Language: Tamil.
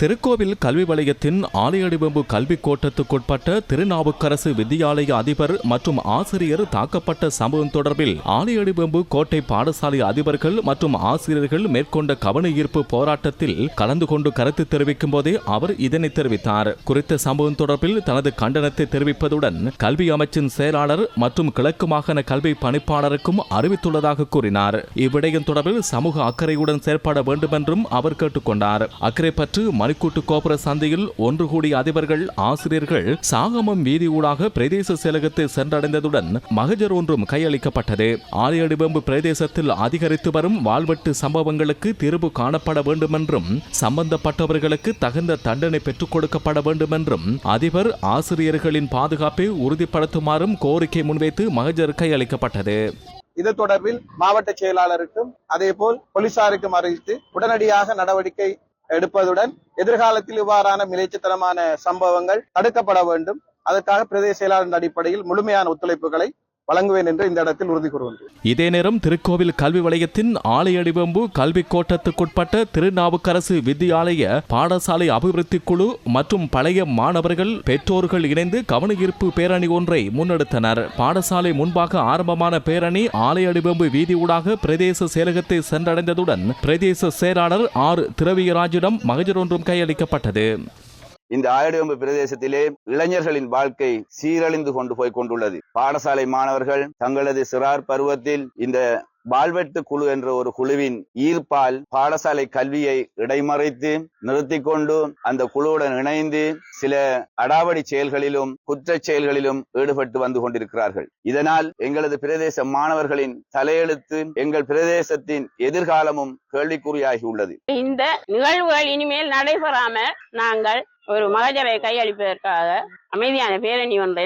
திருக்கோவில் கல்வி வலயத்தின் ஆலையடிவம்பு கல்விக் கோட்டத்துக்குட்பட்ட திருநாவுக்கரசு வித்தியாலய அதிபர் மற்றும் ஆசிரியர் தாக்கப்பட்ட சம்பவம் தொடர்பில் ஆலையடிவம்பு கோட்டை பாடசாலை அதிபர்கள் மற்றும் ஆசிரியர்கள் மேற்கொண்ட கவன ஈர்ப்பு போராட்டத்தில் கலந்து கொண்டு கருத்து தெரிவிக்கும் போதே அவர் இதனை தெரிவித்தார். குறித்த சம்பவம் தொடர்பில் தனது கண்டனத்தை தெரிவிப்பதுடன் கல்வி அமைச்சின் செயலாளர் மற்றும் கிழக்கு மாகாண கல்வி பணிப்பாளருக்கும் அறிவித்துள்ளதாக கூறினார். இவ்விடயம் தொடர்பில் சமூக அக்கறையுடன் செயற்பட வேண்டும் என்றும் அவர் கேட்டுக்கொண்டார். பற்றி மணிக்கூட்டு கோபுர சந்தையில் ஒன்று கூடிய அதிபர்கள் ஆசிரியர்கள் சாகமம் வீதியூடாக பிரதேச செயலகத்தை சென்றடைந்ததுடன் மகஜர் ஒன்றும் கையளிக்கப்பட்டது. ஆலையடிபம்பு பிரதேசத்தில் அதிகரித்து வரும் வாழ்வெட்டு சம்பவங்களுக்கு தீர்வு காணப்பட வேண்டும் என்றும் சம்பந்தப்பட்டவர்களுக்கு தகுந்த தண்டனை பெற்றுக் கொடுக்கப்பட வேண்டும் என்றும் அதிபர் ஆசிரியர்களின் பாதுகாப்பை உறுதிப்படுத்துமாறும் கோரிக்கை முன்வைத்து மகஜர் கையளிக்கப்பட்டது. இது தொடர்பில் மாவட்ட செயலாளருக்கும் அதேபோல் போலீசாருக்கும் அறிவித்து உடனடியாக நடவடிக்கை எடுப்பதுடன் எதிர்காலத்தில் இவ்வாறான மிலைச்சத்தனமான சம்பவங்கள் தடுக்கப்பட வேண்டும். அதற்காக பிரதேச செயலாளர் அடிப்படையில் முழுமையான ஒத்துழைப்புகளை வழங்குவேன் என்று இந்த இடத்தில் உறுதி கூறுகின்றேன். இதே நேரம் திருக்கோவில் கல்வி வலயத்தின் ஆலையடிவம்பு கல்வி கோட்டத்துக்குட்பட்ட திருநாவுக்கரசு வித்தியாலய பாடசாலை அபிவிருத்தி குழு மற்றும் பழைய மாணவர்கள் பெற்றோர்கள் இணைந்து கவனஈர்ப்பு பேரணி ஒன்றை முன்னெடுத்தனர். பாடசாலை முன்பாக ஆரம்பமான பேரணி ஆலையடிவம்பு வீதியூடாக பிரதேச செயலகத்தை சென்றடைந்ததுடன் பிரதேச செயலாளர் ஆர். திரவியராஜிடம் மகஜர் ஒன்றும் கையளிக்கப்பட்டது. இந்த ஆயடிவம்பு பிரதேசத்திலே இளைஞர்களின் வாழ்க்கை சீரழிந்து கொண்டு போய் கொண்டுள்ளது. பாடசாலை மாணவர்கள் தங்களது சிறார் பருவத்தில் இந்த பால்வெட்டு குழு என்ற ஒரு குழுவின் ஈர்ப்பால் பாடசாலை கல்வியை இடைமறைத்து நிறுத்தி கொண்டு அந்த குழுவுடன் இணைந்து சில அடாவடி செயல்களிலும் குற்ற செயல்களிலும் ஈடுபட்டு வந்து கொண்டிருக்கிறார்கள். இதனால் எங்களது பிரதேச மாணவர்களின் தலையெழுத்து எங்கள் பிரதேசத்தின் எதிர்காலமும் கேள்விக்குறியாகி உள்ளது. இந்த நிகழ்வுகள் இனிமேல் நடைபெறாம நாங்கள் ஒரு மகஜரை கையளிப்பதற்காக அமைதியான பேரணி ஒன்றை